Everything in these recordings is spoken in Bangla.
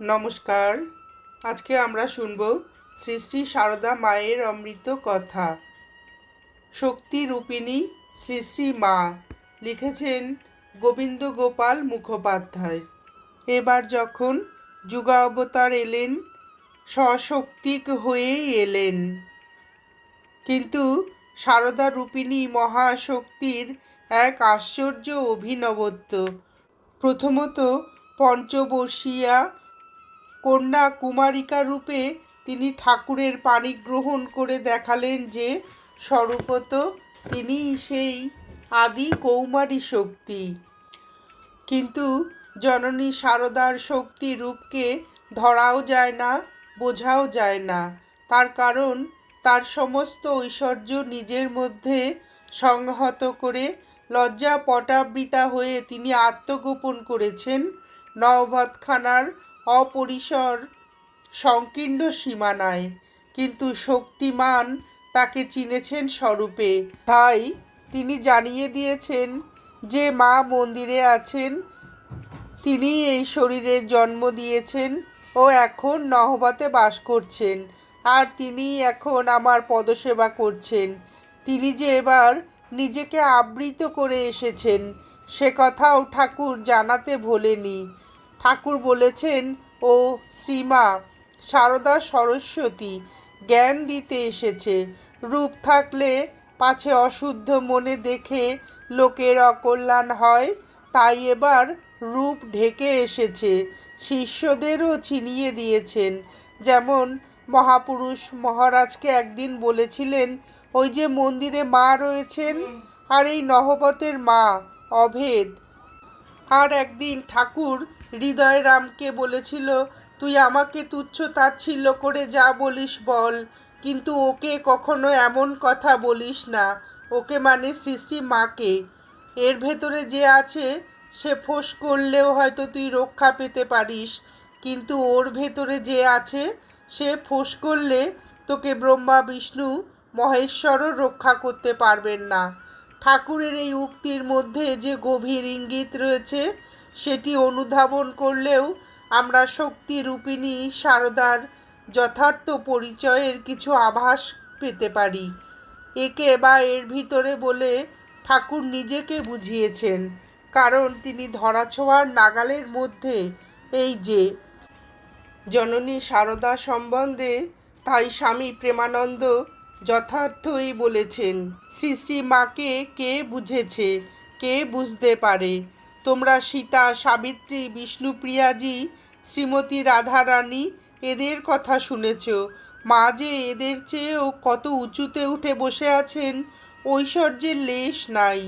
নমস্কার। আজকে আমরা শুনব শ্রী শ্রী সারদা মায়ের অমৃত কথা। শক্তি রূপিণী শ্রী শ্রী মা লিখেছেন গোবিন্দ গোপাল মুখোপাধ্যায়। এবার যখন যুগাবতার এলেন, সশক্তিক হয়ে এলেন। কিন্তু সারদা রূপিণী মহাশক্তির এক আশ্চর্য অভিনবত্ব। প্রথমত পঞ্চবর্ষীয়া কন্যা কুমারিকা রূপে তিনি ঠাকুরের পানি গ্রহণ করে দেখালেন যে স্বরূপত তিনি সেই আদি কৌমারী শক্তি। কিন্তু জননী সারদার শক্তি রূপকে ধরাও যায় না, বোঝাও যায় না। তার কারণ তার সমস্ত ঐশ্বর্য নিজের মধ্যে সংহত করে লজ্জা পটাবৃতা হয়ে তিনি আত্মগোপন করেছেন নববধখানার অপরিসর, সংকীর্ণ সীমানায়, কিন্তু শক্তিমান তাকে চিনেছেন স্বরূপে। তাই তিনি জানিয়ে দিয়েছেন যে মা মন্দিরে আছেন, তিনি এই শরীরে জন্ম দিয়েছেন ও এখন নহবাতে বাস করছেন। আর তিনি এখন আমার পদসেবা করছেন। তিনি যে এবার নিজেকে আবৃত করে এসেছেন, সে কথাও ঠাকুর জানাতে ভোলেনি। ঠাকুর বলেছেন, ও শ্রীমা, সারদা সরস্বতী, জ্ঞান দিতে এসেছে। রূপ থাকলে পাছে অশুদ্ধ মনে দেখে লোকের অকল্যাণ হয়, তাই এবার রূপ ঢেকে এসেছে। শিষ্যদেরও চিনিয়ে দিয়েছেন। যেমন মহাপুরুষ মহারাজকে একদিন বলেছিলেন, ওই যে মন্দিরে মা রয়েছেন আর এই নহবতের মা, অভেদ। আর একদিন ঠাকুর হৃদয় রামকে বলেছিল, তুই আমাকে তুচ্ছ তাচ্ছিল্য করে যা বলিস বল, কিন্তু ওকে কখনো এমন কথা বলিস না। ওকে মানে সৃষ্টি মাকে। এর ভেতরে যে আছে, সে ফোঁস করলেও হয়তো তুই রক্ষা পেতে পারিস, কিন্তু ওর ভেতরে যে আছে, সে ফোঁস করলে তোকে ব্রহ্মা, বিষ্ণু, মহেশ্বরও রক্ষা করতে পারবেন না। ঠাকুরের এই উক্তির মধ্যে যে গভীর ইঙ্গিত রয়েছে, সেটি অনুধাবন করলেও আমরা শক্তি রূপিণী সারদার যথার্থ পরিচয়ের কিছু আভাস পেতে পারি। একে বা এর ভিতরে বলে ঠাকুর নিজেকে বুঝিয়েছেন, কারণ তিনি ধরাছোঁয়ার নাগালের মধ্যে এই যে, জননী সারদা সম্বন্ধে তাই স্বামী প্রেমানন্দ যথার্থই বলেছেন শ্রী মাকে কে বুঝেছে, কে বুঝতে পারে? তোমরা সীতা, সাবিত্রী বিষ্ণুপ্রিয়াজি শ্রীমতী রাধারানী, এদের কথা শুনেছ। মা যে এদের চেয়েও কত উঁচুতে উঠে বসে আছেন, ঐশ্বর্যের লেশ নাই।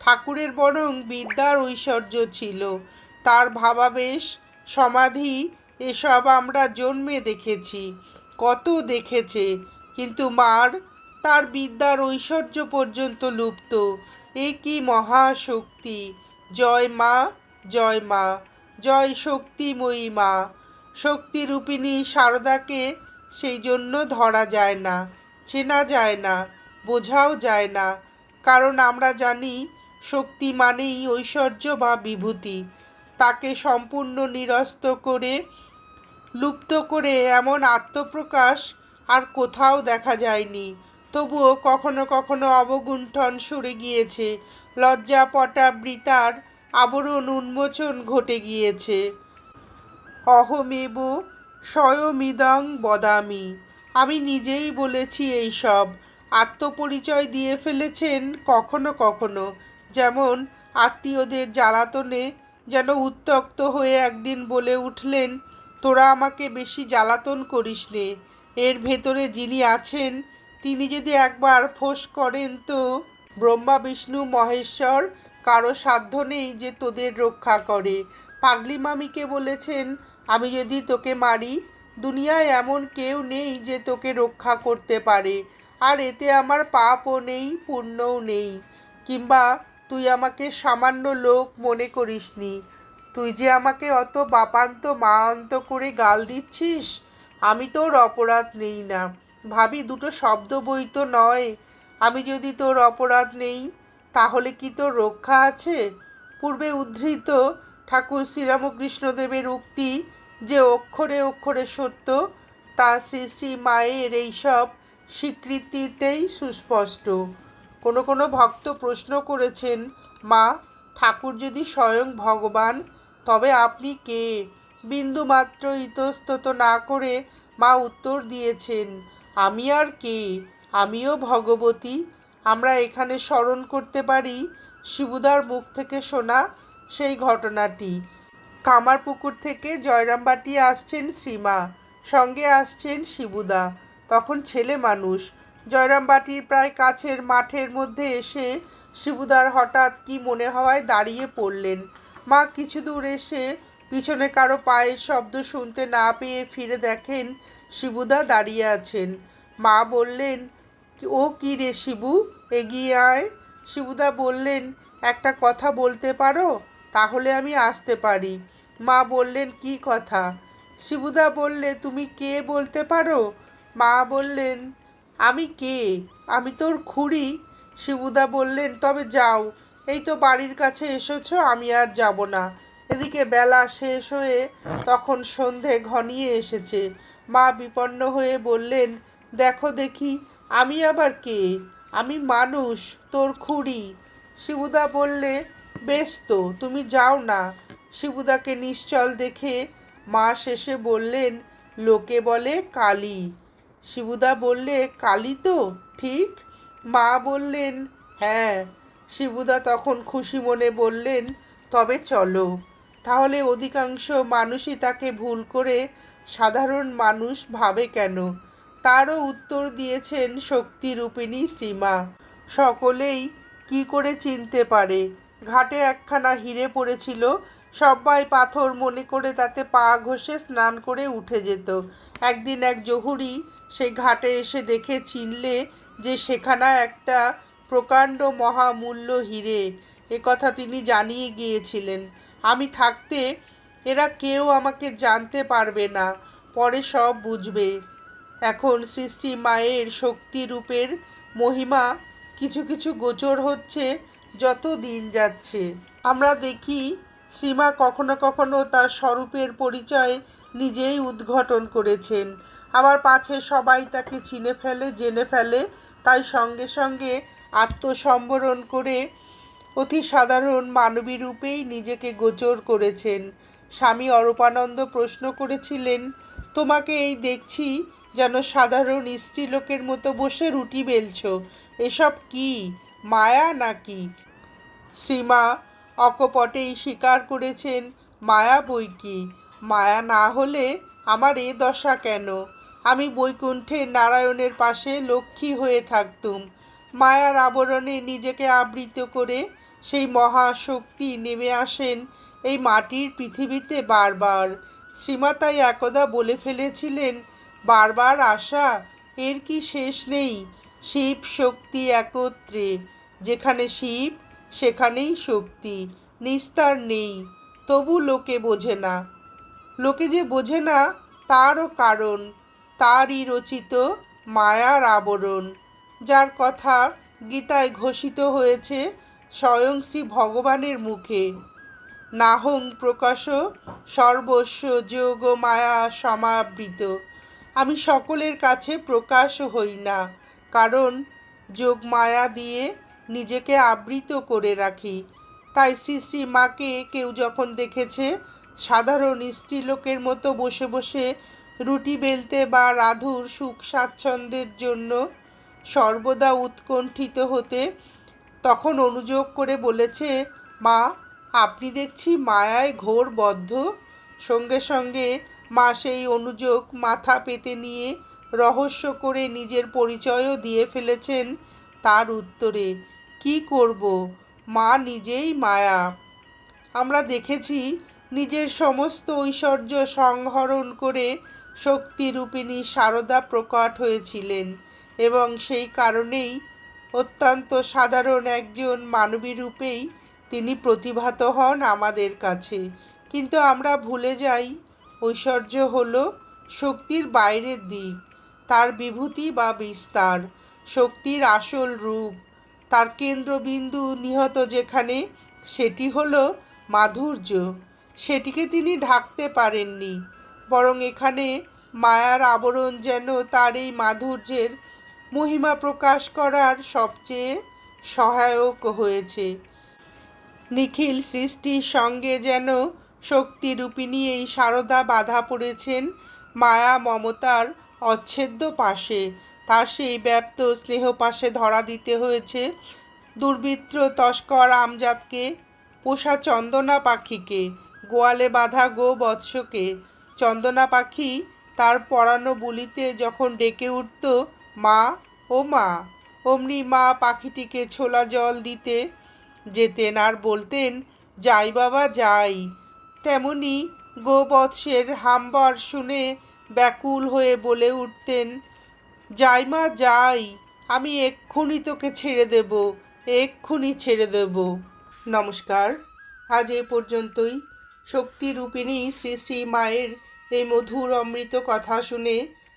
ঠাকুরের বরং বিদ্যার ঐশ্বর্য ছিল। তার ভাবাবেশ, সমাধি, এসব আমরা জন্মে দেখেছি, কত দেখেছে। কিন্তু মার তার বিদ্যার ঐশ্বর্য পর্যন্ত লুপ্ত। এ কি মহাশক্তি? জয় মা জয় মা, জয় শক্তিময়ী মা। শক্তিরূপিণী সারদাকে সেই জন্য ধরা যায় না, চেনা যায় না, বোঝাও যায় না। কারণ আমরা জানি শক্তি মানেই ঐশ্বর্য বা বিভূতি। তাকে সম্পূর্ণ নিরস্ত করে, লুপ্ত করে এমন আত্মপ্রকাশ আর কোথাও দেখা যায়নি। তবুও কখনো কখনো অবগুণ্ঠন সরে গিয়েছে। লজ্জা পটাবৃতার আবরণ উন্মোচন ঘটে গিয়েছে। অহমেব স্বয়মিদং বদামি। আমি নিজেই বলেছি এই সব। আত্মপরিচয় দিয়ে ফেলেছেন কখনো কখনো। যেমন আত্মীয়দের জ্বালাতনে যেন উত্তক্ত হয়ে একদিন বলে উঠলেন, তোরা আমাকে বেশি জ্বালাতন করিস নে এর ভেতরে যিনি আছেন, তিনি যদি একবার ফোঁস করেন তো? ব্রহ্মা, বিষ্ণু, মহেশ্বর, কারও সাধ্য নেই যে তোদের রক্ষা করে। পাগলি মামিকে বলেছেন, আমি যদি তোকে মারি, দুনিয়ায় এমন কেউ নেই যে তোকে রক্ষা করতে পারে। আর এতে আমার পাপও নেই, পুণ্যও নেই। কিংবা তুই আমাকে সামান্য লোক মনে করিসনি। তুই যে আমাকে অত বাপান্ত মা অন্ত করে গাল দিচ্ছিস আমি তোর অপরাধ নেই না। ভাবি, দুটো শব্দ বই তো নয়। আমি যদি তোর অপরাধ নেই, তাহলে কি তোর রক্ষা আছে? পূর্বে উদ্ধৃত ঠাকুর শ্রীরামকৃষ্ণদেবের উক্তি যে অক্ষরে অক্ষরে সত্য, তা শ্রী শ্রী মায়ের এইসব স্বীকৃতিতেই সুস্পষ্ট। কোনো কোনো ভক্ত প্রশ্ন করেছেন, মা, ঠাকুর যদি স্বয়ং ভগবান, তবে আপনি কে? বিন্দুমাত্র ইতস্তত না করে মা উত্তর দিয়েছেন, আমি আর কে? আমিও ভগবতী। আমরা এখানে স্মরণ করতে পারি শিবুদার মুখ থেকে শোনা সেই ঘটনাটি। কামারপুকুর থেকে জয়রামবাটি আসছেন শ্রীমা, সঙ্গে আসছেন শিবুদা। তখন ছেলে মানুষ। জয়রামবাটির প্রায় কাছের মাঠের মধ্যে এসে শিবুদার হঠাৎ কি মনে হওয়ায় দাঁড়িয়ে পড়লেন। মা কিছু দূর এসে পিছনে কারও পায়ের শব্দ শুনতে না পেয়ে ফিরে দেখেন শিবুদা দাঁড়িয়ে আছেন। মা বললেন ও কী রে শিবু? এগিয়ে আয়। শিবুদা বললেন, একটা কথা বলতে পারো? তাহলে আমি আসতে পারি। মা বললেন, কি কথা? শিবুদা বললে, তুমি কে বলতে পারো? মা বললেন, আমি কে? আমি তোর খুড়ি? শিবুদা বললেন, তবে যাও। এই তো বাড়ির কাছে এসেছ, আমি আর যাব না। এদিকে বেলা শেষ হয়ে তখন সন্ধে ঘনিয়ে এসেছে। মা বিপন্ন হয়ে বললেন, দেখো দেখি, আমি আবার কে? আমি মানুষ, তোর খুড়ি। শিবুদা বললে, বেশ তো, তুমি যাও না। শিবুদাকে নিশ্চল দেখে মা শেষে বললেন, লোকে বলে কালী। শিবুদা বললে, কালী তো, ঠিক? মা বললেন হ্যাঁ। শিবুদা তখন খুশি মনে বললেন, তবে চলো। তাহলে অধিকাংশ মানুষই তাকে ভুল করে সাধারণ মানুষ ভাবে কেন? তারও উত্তর দিয়েছেন শক্তিরূপিণী শ্রীমা। সকলেই কি করে চিনতে পারে? ঘাটে একখানা হিরে পড়েছিল সবাই পাথর মনে করে তাতে পা ঘষে স্নান করে উঠে যেত। একদিন এক জহুরি সে ঘাটে এসে দেখে চিনলে যে সেখানা একটা প্রকাণ্ড মহামূল্য হিরে। কথা তিনি জানিয়ে গিয়েছিলেন। আমি থাকতে এরা কেউ আমাকে জানতে পারবে না, পরে সব বুঝবে। এখন সৃষ্টি মায়ের শক্তি রূপের মহিমা কিছু কিছু গোচর হচ্ছে যত দিন যাচ্ছে। আমরা দেখি শ্রীমা কখনো কখনো তার স্বরূপের পরিচয় নিজেই উদ্ঘাটন করেছেন। আবার পাছে সবাই তাকে চিনে ফেলে, জেনে ফেলে, তাই সঙ্গে সঙ্গে আত্মসম্বরণ করে অতি সাধারণ মানবী রূপেই নিজেকে গোচর করেছেন। স্বামী অরূপানন্দ প্রশ্ন করেছিলেন, তোমাকে এই দেখছি যেন সাধারণ স্ত্রীলোকের মতো বসে রুটি বেলছ। এসব কি, মায়া নাকি? শ্রীমা, অকপটেই স্বীকার করেছেন, মায়া বই কি? মায়া না হলে আমার এ দশা কেন? আমি বৈকুণ্ঠে নারায়ণের পাশে লক্ষ্মী হয়ে থাকতুম। মায়ার আবরণে নিজেকে আবৃত করে সেই মহাশক্তি নেমে আসেন এই মাটির পৃথিবীতে বারবার। শ্রীমাতাই একদা বলে ফেলেছিলেন, বারবার আসা, এর কি শেষ নেই? শিব শক্তি একত্রে, যেখানে শিব, সেখানেই শক্তি, নিস্তার নেই, তবু লোকে বোঝে না। লোকে যে বোঝে না, তারও কারণ, তারই রচিত মায়ার আবরণ। যার কথা গীতায় ঘোষিত হয়েছে, স্বয়ং শ্রী ভগবানের মুখে। নাহং প্রকাশ সর্বস্ব যোগ মায়া সমাবৃত। আমি সকলের কাছে প্রকাশ হই না, কারণ যোগ মায়া দিয়ে নিজেকে আবৃত করে রাখি। তাই শ্রী শ্রী মাকে কেউ যখন দেখেছে, সাধারণ স্ত্রীলোকের মতো বসে বসে রুটি বেলতে বা রাধুর সুখ স্বাচ্ছন্দ্যের জন্য সর্বদা উৎকণ্ঠিত হতে তখন অনুযোগ করে বলেছে, মা, আপনি দেখছি মায়ায় ঘোর বদ্ধ। সঙ্গে সঙ্গে মা সেই অনুযোগ মাথা পেতে নিয়ে রহস্য করে নিজের পরিচয়ও দিয়ে ফেলেছেন তার উত্তরে, কি করব? মা নিজেই মায়া। আমরা দেখেছি নিজের সমস্ত ঐশ্বর্য সংহরণ করে শক্তিরূপিণী সারদা প্রকট হয়েছিলেন। এবং সেই কারণেই অত্যন্ত সাধারণ একজন মানবী রূপেই তিনি প্রতিভাত হন আমাদের কাছে। কিন্তু আমরা ভুলে যাই, ঐশ্বর্য হল শক্তির বাইরের দিক, তার বিভূতি বা বিস্তার, শক্তির আসল রূপ, তার কেন্দ্রবিন্দু নিহত যেখানে, সেটি হল মাধুর্য। সেটিকে তিনি ঢাকতে পারেননি, বরং এখানে মায়ার আবরণ যেন তার এই মাধুর্যের মহিমা প্রকাশ করার সবচেয়ে সহায়ক হয়েছে। নিখিল সৃষ্টির সঙ্গে যেন শক্তিরূপিণী এই সারদা বাধা পড়েছেন মায়া মমতার অচ্ছেদ্য পাশে। তার সেই ব্যাপ্ত স্নেহ পাশে ধরা দিতে হয়েছে দুর্বৃত্ত তস্কর আমজাদকে, পোষা চন্দনা পাখিকে, গোয়ালে বাঁধা গো বৎসকে। চন্দনা পাখি তার পরানো বুলিতে যখন ডেকে উঠত মা, ও মা, অমনি মা পাখিটিকে ছোলা জল দিতে যেতেন আর বলতেন, যাই বাবা, যাই। তেমনি গোবৎসের হাম্বার শুনে ব্যাকুল হয়ে বলে উঠতেন, যাই মা, যাই, আমি এক্ষুনি তোকে ছেড়ে দেব, এক্ষুনি ছেড়ে দেব। নমস্কার। আজ এ পর্যন্তই। শক্তিরূপিণী শ্রী শ্রী মায়ের এই মধুর অমৃত কথা শুনে